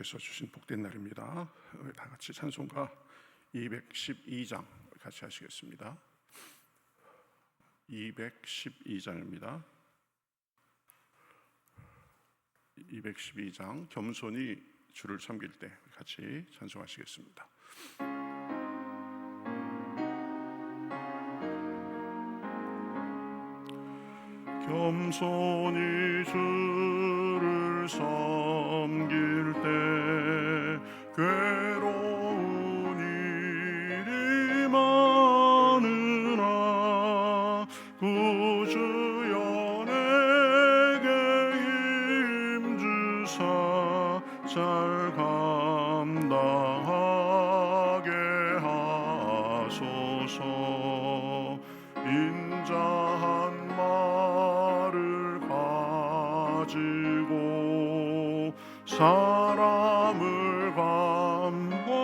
에서 주신 복된 날입니다. 다 같이 찬송가 212장 같이 하시겠습니다. 212장입니다. 212장 겸손히 주를 섬길 때 같이 찬송하시겠습니다. 겸손히 주를 섬길 때 사람을 감화시키며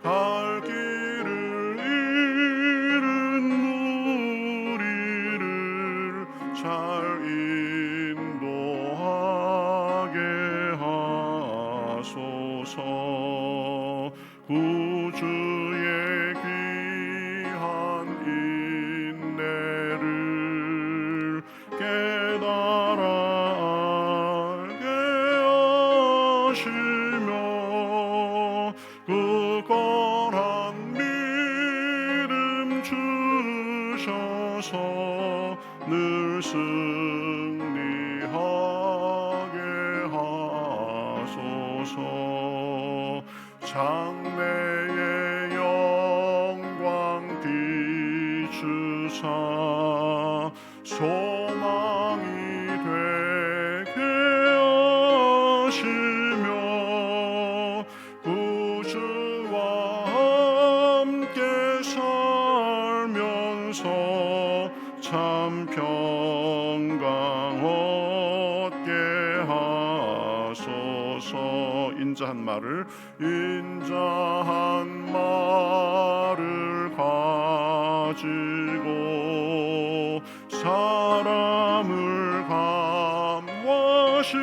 갈 길을 잃은 무리를 잘 인도하게 하소서 인자한 말을 인자한 말을 가지고 사람을 감화시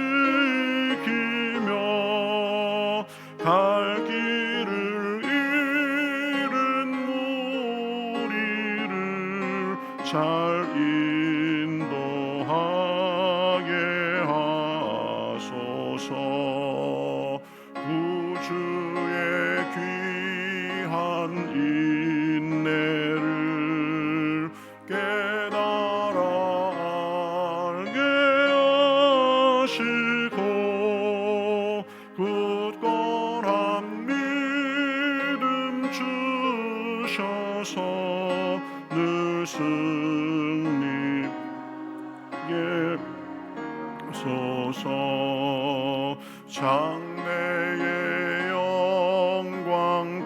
소서. 장래의 영광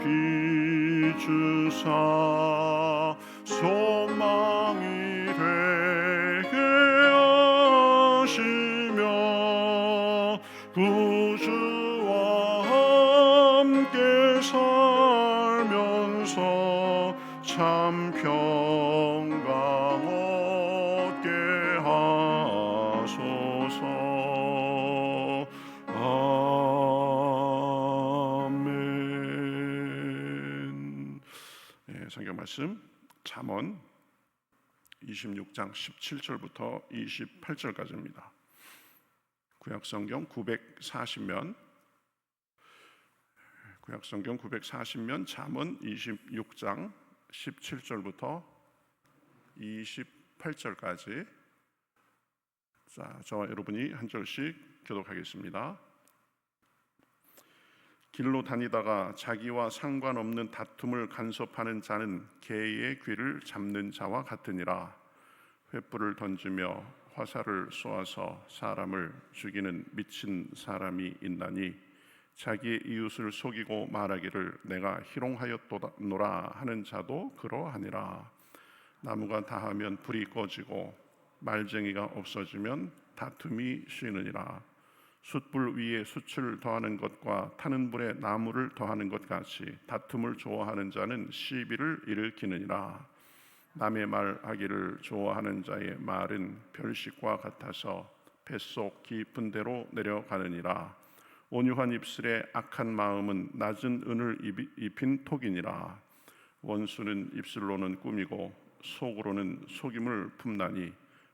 비주사 성경 말씀 잠언 26장 17절부터 28절까지입니다. 구약 성경 940면 구약 성경 940면 잠언 26장 17절부터 28절까지 자, 저와 여러분이 한 절씩 교독하겠습니다. 길로 다니다가 자기와 상관없는 다툼을 간섭하는 자는 개의 귀를 잡는 자와 같으니라. 횃불을 던지며 화살을 쏘아서 사람을 죽이는 미친 사람이 있나니 자기 이웃을 속이고 말하기를 내가 희롱하였노라 하는 자도 그러하니라. 나무가 다하면 불이 꺼지고 말쟁이가 없어지면 다툼이 쉬느니라. 숯불 위에 숯을 더하는 것과 타는 불에 나무를 더하는 것 같이 다툼을 좋아하는 자는 시비를 일으키느니라. 남의 말하기를 좋아하는 자의 말은 별식과 같아서 뱃속 깊은 데로 내려가느니라 온유한 입술에 악한 마음은 낮은 은을 입힌 톡이니라 원수는 입술로는 꿈이고 속으로는 속임을 품나니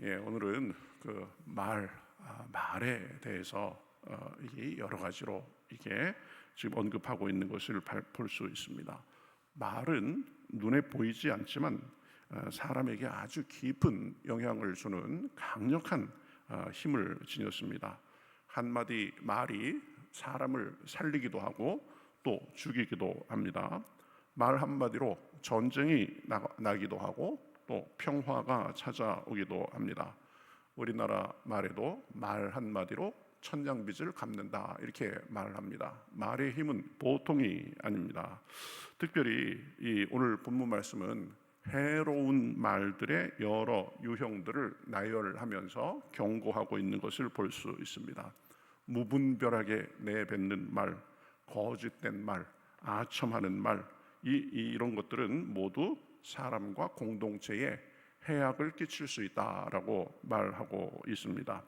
예, 오늘은 그 말, 아, 말에 대해서 어, 여러 가지로 이게 지금 언급하고 있는 것을 볼 수 있습니다. 말은 눈에 보이지 않지만 어, 사람에게 아주 깊은 영향을 주는 강력한 어, 힘을 지녔습니다. 한마디 말이 사람을 살리기도 하고 또 죽이기도 합니다. 말 한마디로 전쟁이 나, 나기도 하고 또 평화가 찾아오기도 합니다. 우리나라 말에도 말 한마디로 천냥빚을 갚는다 이렇게 말을 합니다. 말의 힘은 보통이 아닙니다. 특별히 이 오늘 본문 말씀은 해로운 말들의 여러 유형들을 나열하면서 경고하고 있는 것을 볼 수 있습니다. 무분별하게 내뱉는 말, 거짓된 말, 아첨하는 말, 이, 이런 것들은 모두 사람과 공동체에 해악을 끼칠 수 있다라고 말하고 있습니다.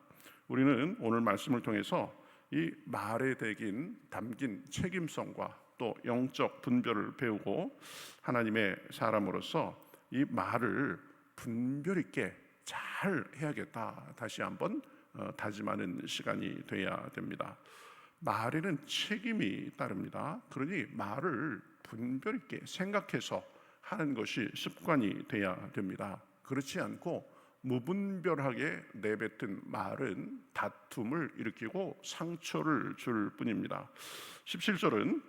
우리는 오늘 말씀을 통해서 이 말에 대긴 담긴 책임성과 또 영적 분별을 배우고 하나님의 사람으로서 이 말을 분별 있게 잘 해야겠다. 다시 한번 어, 다짐하는 시간이 돼야 됩니다. 말에는 책임이 따릅니다. 그러니 말을 분별 있게 생각해서 하는 것이 습관이 돼야 됩니다. 그렇지 않고 무분별하게 내뱉은 말은 다툼을 일으키고 상처를 줄 뿐입니다. 17절은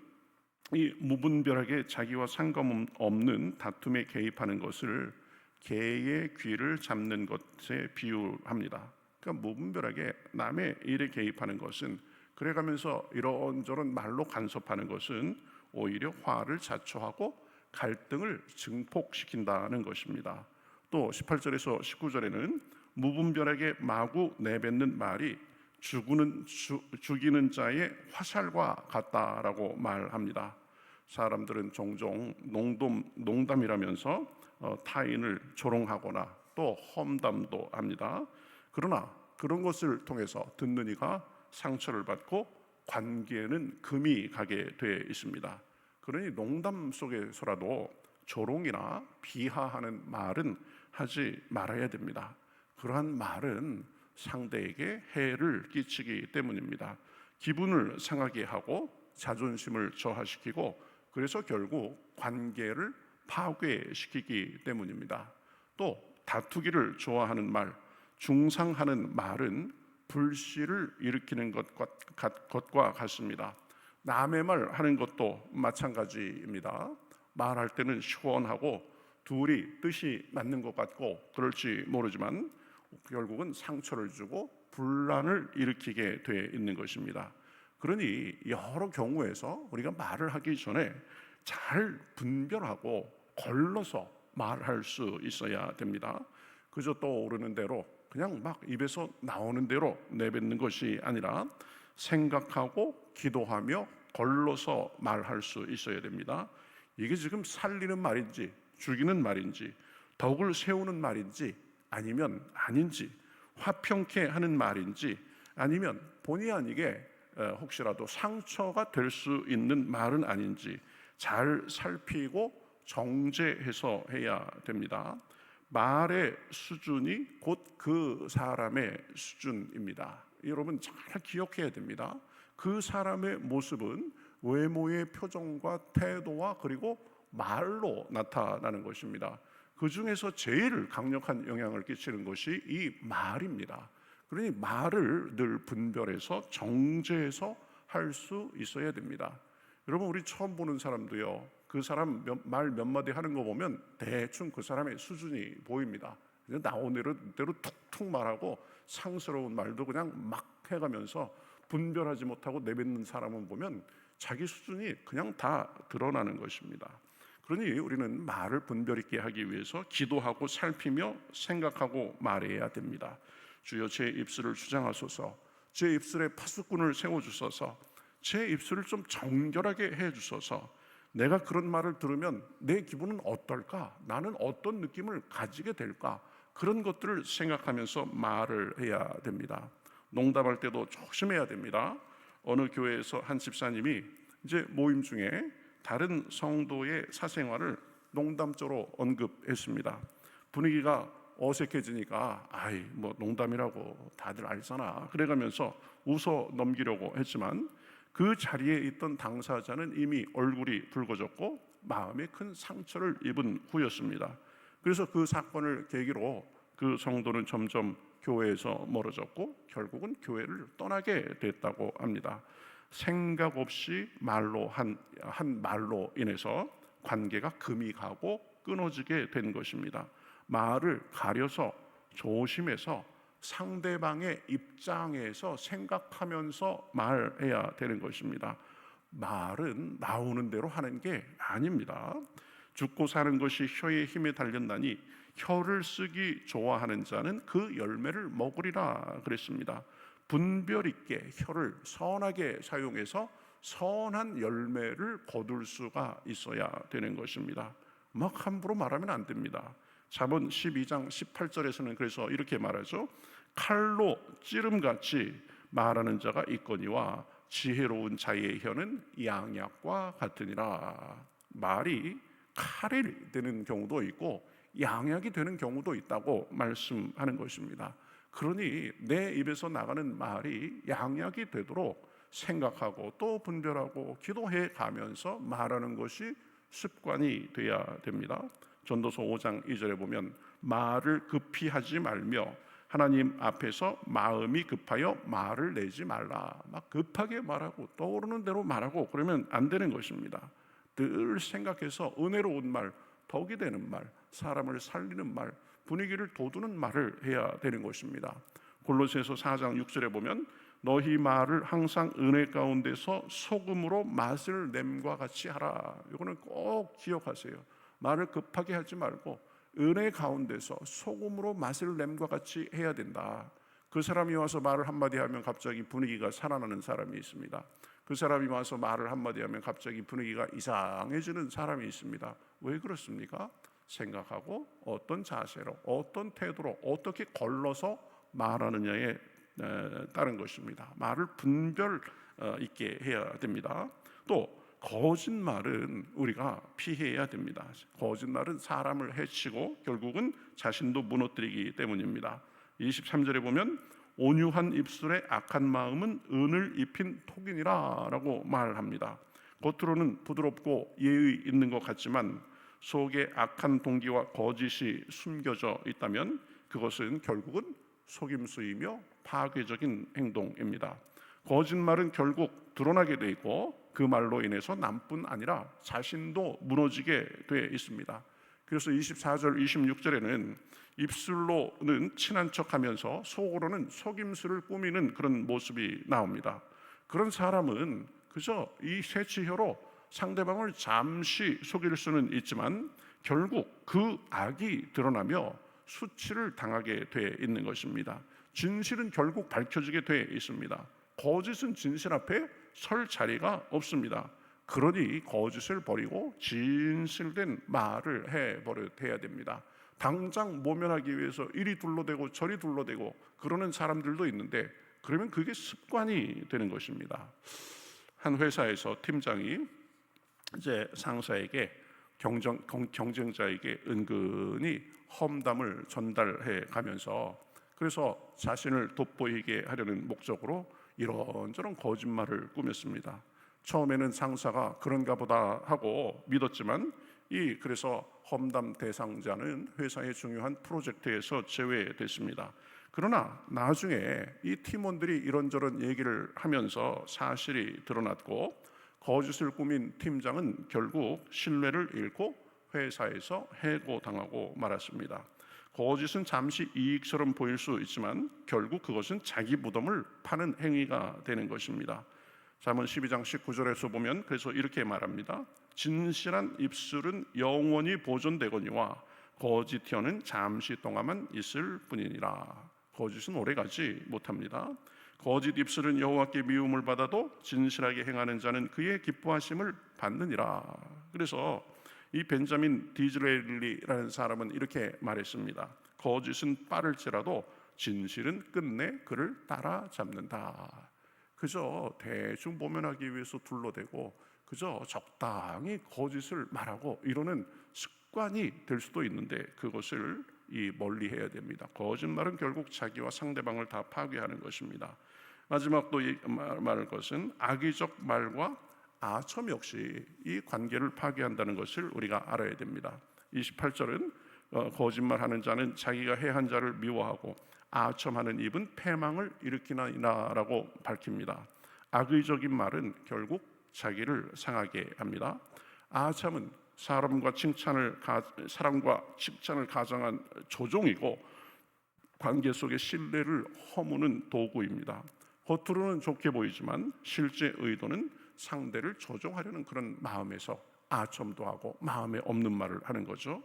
이 무분별하게 자기와 상관없는 다툼에 개입하는 것을 개의 귀를 잡는 것에 비유합니다. 그러니까 무분별하게 남의 일에 개입하는 것은 그래가면서 이런저런 말로 간섭하는 것은 오히려 화를 자초하고 갈등을 증폭시킨다는 것입니다. 또 18절에서 19절에는 무분별하게 마구 내뱉는 말이 죽는 주, 죽이는 자의 화살과 같다라고 말합니다. 사람들은 종종 농담, 농담이라면서 어, 타인을 조롱하거나 또 험담도 합니다. 그러나 그런 것을 통해서 듣는 이가 상처를 받고 관계에는 금이 가게 돼 있습니다. 그러니 농담 속에서라도 조롱이나 비하하는 말은 하지 말아야 됩니다. 그러한 말은 상대에게 해를 끼치기 때문입니다. 기분을 상하게 하고 자존심을 저하시키고 그래서 결국 관계를 파괴시키기 때문입니다. 또 다투기를 좋아하는 말, 중상하는 말은 불씨를 일으키는 것과, 같습니다. 남의 말 하는 것도 마찬가지입니다. 말할 때는 시원하고 둘이 뜻이 맞는 것 같고 그럴지 모르지만 결국은 상처를 주고 분란을 일으키게 돼 있는 것입니다. 그러니 여러 경우에서 우리가 말을 하기 전에 잘 분별하고 걸러서 말할 수 있어야 됩니다. 그저 떠오르는 대로 그냥 막 입에서 나오는 대로 내뱉는 것이 아니라 생각하고 기도하며 걸러서 말할 수 있어야 됩니다. 이게 지금 살리는 말인지 죽이는 말인지 덕을 세우는 말인지 아니면 아닌지 화평케 하는 말인지 아니면 본의 아니게 어, 혹시라도 상처가 될 수 있는 말은 아닌지 잘 살피고 정제해서 해야 됩니다. 말의 수준이 곧 그 사람의 수준입니다. 여러분 잘 기억해야 됩니다. 그 사람의 모습은 외모의 표정과 태도와 그리고 말로 나타나는 것입니다. 그 중에서 제일 강력한 영향을 끼치는 것이 이 말입니다. 그러니 말을 늘 분별해서 정제해서 할 수 있어야 됩니다. 여러분 우리 처음 보는 사람도요. 그 사람 말몇 마디 하는 거 보면 대충 그 사람의 수준이 보입니다. 나오는 대로, 대로 툭툭 말하고 상스러운 말도 그냥 막 해가면서 분별하지 못하고 내뱉는 사람은 보면 자기 수준이 그냥 다 드러나는 것입니다. 그러니 우리는 말을 분별 있게 하기 위해서 기도하고 살피며 생각하고 말해야 됩니다. 주여 제 입술을 주장하소서. 제 입술에 파수꾼을 세워 주소서. 제 입술을 좀 정결하게 해 주소서. 내가 그런 말을 들으면 내 기분은 어떨까? 나는 어떤 느낌을 가지게 될까? 그런 것들을 생각하면서 말을 해야 됩니다. 농담할 때도 조심해야 됩니다. 어느 교회에서 한 집사님이 이제 모임 중에 다른 성도의 사생활을 농담조로 언급했습니다. 분위기가 어색해지니까 아이 뭐 농담이라고 다들 알잖아. 그래가면서 웃어 넘기려고 했지만 그 자리에 있던 당사자는 이미 얼굴이 붉어졌고 마음에 큰 상처를 입은 후였습니다. 그래서 그 사건을 계기로 그 성도는 점점 교회에서 멀어졌고 결국은 교회를 떠나게 됐다고 합니다. 생각 없이 말로 한, 한 말로 인해서 관계가 금이 가고 끊어지게 된 것입니다. 말을 가려서 조심해서 상대방의 입장에서 생각하면서 말해야 되는 것입니다. 말은 나오는 대로 하는 게 아닙니다. 죽고 사는 것이 혀의 힘에 달렸나니 혀를 쓰기 좋아하는 자는 그 열매를 먹으리라 그랬습니다. 분별 있게 혀를 선하게 사용해서 선한 열매를 거둘 수가 있어야 되는 것입니다. 막 함부로 말하면 안 됩니다. 잠언 12장 18절에서는 그래서 이렇게 말하죠. 칼로 찌름같이 말하는 자가 있거니와 지혜로운 자의 혀는 양약과 같으니라. 말이 칼이 되는 경우도 있고 양약이 되는 경우도 있다고 말씀하는 것입니다. 그러니 내 입에서 나가는 말이 양약이 되도록 생각하고 또 분별하고 기도해 가면서 말하는 것이 습관이 돼야 됩니다. 전도서 5장 2절에 보면 말을 급히 하지 말며 하나님 앞에서 마음이 급하여 말을 내지 말라. 막 급하게 말하고 떠오르는 대로 말하고 그러면 안 되는 것입니다. 늘 생각해서 은혜로운 말, 덕이 되는 말, 사람을 살리는 말, 분위기를 돋우는 말을 해야 되는 것입니다. 골로새서 4장 6절에 보면 너희 말을 항상 은혜 가운데서 소금으로 맛을 냄과 같이 하라. 이거는 꼭 기억하세요. 말을 급하게 하지 말고 은혜 가운데서 소금으로 맛을 냄과 같이 해야 된다. 그 사람이 와서 말을 한마디 하면 갑자기 분위기가 살아나는 사람이 있습니다. 그 사람이 와서 말을 한마디 하면 갑자기 분위기가 이상해지는 사람이 있습니다. 왜 그렇습니까? 생각하고 어떤 자세로, 어떤 태도로, 어떻게 걸러서 말하느냐에 따른 것입니다. 말을 분별 어, 있게 해야 됩니다. 또 거짓말은 우리가 피해야 됩니다. 거짓말은 사람을 해치고 결국은 자신도 무너뜨리기 때문입니다. 23절에 보면 온유한 입술에 악한 마음은 은을 입힌 톡이니라라고 말합니다. 겉으로는 부드럽고 예의 있는 것 같지만 속에 악한 동기와 거짓이 숨겨져 있다면 그것은 결국은 속임수이며 파괴적인 행동입니다. 거짓말은 결국 드러나게 돼 있고 그 말로 인해서 남뿐 아니라 자신도 무너지게 돼 있습니다. 그래서 24절, 26절에는 입술로는 친한 척 하면서 속으로는 속임수를 꾸미는 그런 모습이 나옵니다. 그런 사람은 그저 이 새치혀로 상대방을 잠시 속일 수는 있지만 결국 그 악이 드러나며 수치를 당하게 돼 있는 것입니다. 진실은 결국 밝혀지게 돼 있습니다. 거짓은 진실 앞에 설 자리가 없습니다. 그러니 거짓을 버리고 진실된 말을 해 버려야 됩니다. 당장 모면하기 위해서 이리 둘러대고 저리 둘러대고 그러는 사람들도 있는데 그러면 그게 습관이 되는 것입니다. 한 회사에서 팀장이 이제 상사에게 경정, 경쟁자에게 은근히 험담을 전달해 가면서 그래서 자신을 돋보이게 하려는 목적으로 이런저런 거짓말을 꾸몄습니다. 처음에는 상사가 그런가 보다 하고 믿었지만 이 그래서 험담 대상자는 회사의 중요한 프로젝트에서 제외됐습니다. 그러나 나중에 이 팀원들이 이런저런 얘기를 하면서 사실이 드러났고 거짓을 꾸민 팀장은 결국 신뢰를 잃고 회사에서 해고당하고 말았습니다. 거짓은 잠시 이익처럼 보일 수 있지만 결국 그것은 자기 무덤을 파는 행위가 되는 것입니다. 잠언 12장 19절에서 보면 그래서 이렇게 말합니다. 진실한 입술은 영원히 보존되거니와 거짓 혀는 잠시 동안만 있을 뿐이니라. 거짓은 오래가지 못합니다. 거짓 입술은 여호와께 미움을 받아도 진실하게 행하는 자는 그의 기뻐하심을 받느니라. 그래서 이 벤자민 디즈레일리라는 사람은 이렇게 말했습니다. 거짓은 빠를지라도 진실은 끝내 그를 따라잡는다. 그저 대충 모면하기 위해서 둘러대고 그저 적당히 거짓을 말하고 이러는 습관이 될 수도 있는데 그것을 이 멀리 해야 됩니다. 거짓말은 결국 자기와 상대방을 다 파괴하는 것입니다. 마지막 또 말할 것은 악의적 말과 아첨 역시 이 관계를 파괴한다는 것을 우리가 알아야 됩니다. 28절은 어, 거짓말하는 자는 자기가 해한 자를 미워하고 아첨하는 입은 패망을 일으키나이나라고 밝힙니다. 악의적인 말은 결국 자기를 상하게 합니다. 아첨은 사람과 칭찬을 사람과 칭찬을 가정한 조종이고 관계 속의 신뢰를 허무는 도구입니다. 겉으로는 좋게 보이지만 실제 의도는 상대를 조종하려는 그런 마음에서 아첨도 하고 마음에 없는 말을 하는 거죠.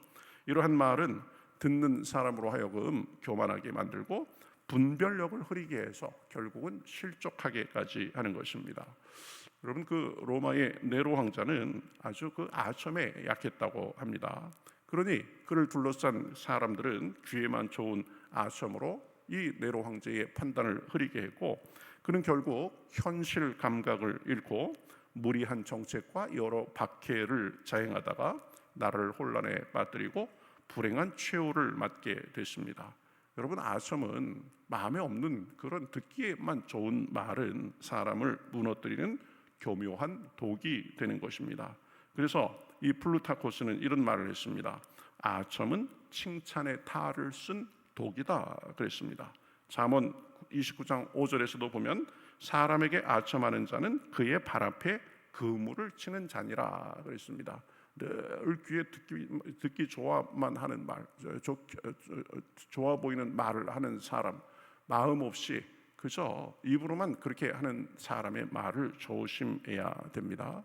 이러한 말은 듣는 사람으로 하여금 교만하게 만들고 분별력을 흐리게 해서 결국은 실족하게까지 하는 것입니다. 여러분 그 로마의 네로 황자는 아주 그 아첨에 약했다고 합니다. 그러니 그를 둘러싼 사람들은 귀에만 좋은 아첨으로 이 네로 황제의 판단을 흐리게 했고 그는 결국 현실 감각을 잃고 무리한 정책과 여러 박해를 자행하다가 나라를 혼란에 빠뜨리고 불행한 최후를 맞게 됐습니다. 여러분 아첨은 마음에 없는 그런 듣기에만 좋은 말은 사람을 무너뜨리는 교묘한 독이 되는 것입니다. 그래서 이 플루타코스는 이런 말을 했습니다. 아첨은 칭찬의 탈을 쓴 독이다 그랬습니다. 잠언 29장 5절에서도 보면 사람에게 아첨하는 자는 그의 발 앞에 그물을 치는 자니라 그랬습니다. 늘 귀에 듣기, 듣기 좋아만 하는 말, 좋, 좋아 보이는 말을 하는 사람, 마음 없이 그저 입으로만 그렇게 하는 사람의 말을 조심해야 됩니다.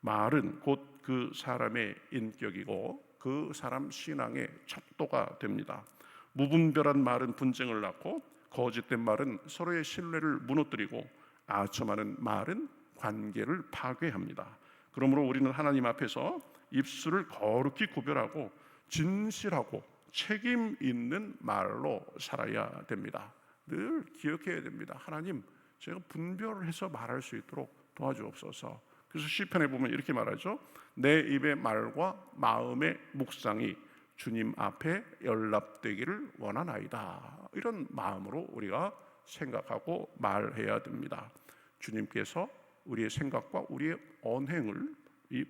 말은 곧 그 사람의 인격이고 그 사람 신앙의 척도가 됩니다. 무분별한 말은 분쟁을 낳고 거짓된 말은 서로의 신뢰를 무너뜨리고 아첨하는 말은 관계를 파괴합니다. 그러므로 우리는 하나님 앞에서 입술을 거룩히 구별하고 진실하고 책임 있는 말로 살아야 됩니다. 늘 기억해야 됩니다. 하나님, 제가 분별해서 말할 수 있도록 도와주옵소서. 그래서 시편에 보면 이렇게 말하죠. 내 입의 말과 마음의 묵상이 주님 앞에 연락되기를 원하나이다. 이런 마음으로 우리가 생각하고 말해야 됩니다. 주님께서 우리의 생각과 우리의 언행을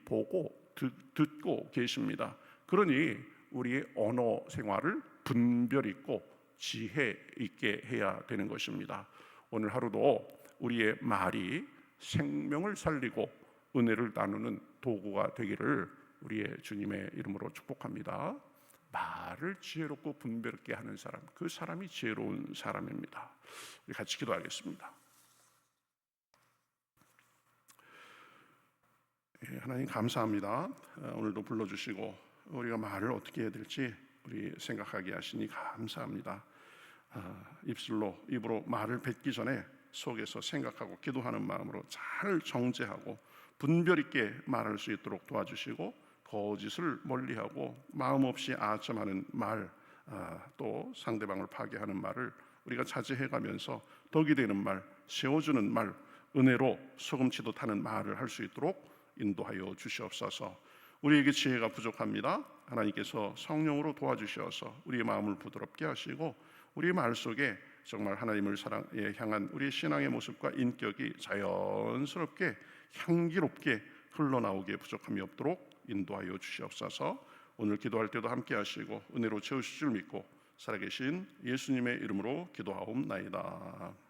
보고 듣 고 계십니다. 그러니 우리의 언어 생활을 분별 있고 지혜 있게 해야 되는 것입니다. 오늘 하루도 우리의 말이 생명을 살리고 은혜를 나누는 도구가 되기를 우리의 주님의 이름으로 축복합니다. 말을 지혜롭고 분별 있게 하는 사람, 그 사람이 지혜로운 사람입니다. 같이 기도하겠습니다. 하나님 감사합니다. 어, 오늘도 불러주시고 우리가 말을 어떻게 해야 될지 우리 생각하게 하시니 감사합니다. 아, 입술로 입으로 말을 뱉기 전에 속에서 생각하고 기도하는 마음으로 잘 정제하고 분별 있게 말할 수 있도록 도와주시고 거짓을 멀리하고 마음 없이 아첨하는 말, 아, 또 상대방을 파괴하는 말을 우리가 자제해가면서 덕이 되는 말, 세워주는 말, 은혜로 소금치도 타는 말을 할 수 있도록 인도하여 주시옵소서. 우리에게 지혜가 부족합니다. 하나님께서 성령으로 도와주셔서 우리의 마음을 부드럽게 하시고 우리의 말 속에 정말 하나님을 사랑에 향한 우리의 신앙의 모습과 인격이 자연스럽게 향기롭게 흘러나오기에 부족함이 없도록 인도하여 주시옵소서. 오늘 기도할 때도 함께 하시고 은혜로 채우실 줄 믿고 살아계신 예수님의 이름으로 기도하옵나이다.